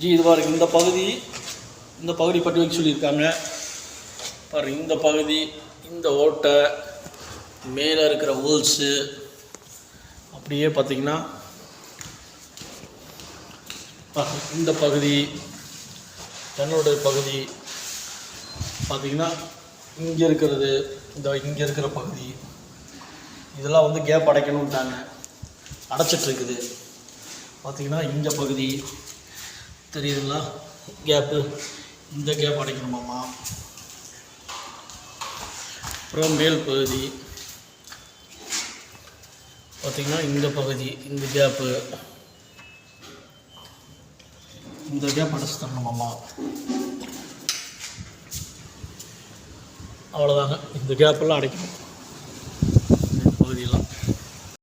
G இது பாருங்க இந்த பகுதி இந்த பகுதி பற்றி வைக்க சொல்லியிருக்காங்க. பாருங்க இந்த பகுதி இந்த ஓட்டை மேலே இருக்கிற ஹோல்ஸு. அப்படியே பார்த்தீங்கன்னா இந்த பகுதி ஜன்னலுடைய பகுதி பார்த்திங்கன்னா இங்கே இருக்கிறது இந்த இங்கே இருக்கிற பகுதி. இதெல்லாம் வந்து கேப் அடைக்கணுன்ட்டாங்க அடைச்சிட்ருக்குது பார்த்திங்கன்னா இந்த பகுதி தெரியுதுங்களா? கேப்பு இந்த கேப் அடைக்கணுமாம்மா. அப்புறம் மேல் பகுதி. பார்த்தீங்கன்னா இந்த பகுதி இந்த கேப்பு இந்த கேப் அடைச்சி தரணுமாம்மா. அவ்வளோதாங்க இந்த கேப்பெல்லாம் அடைக்கணும்.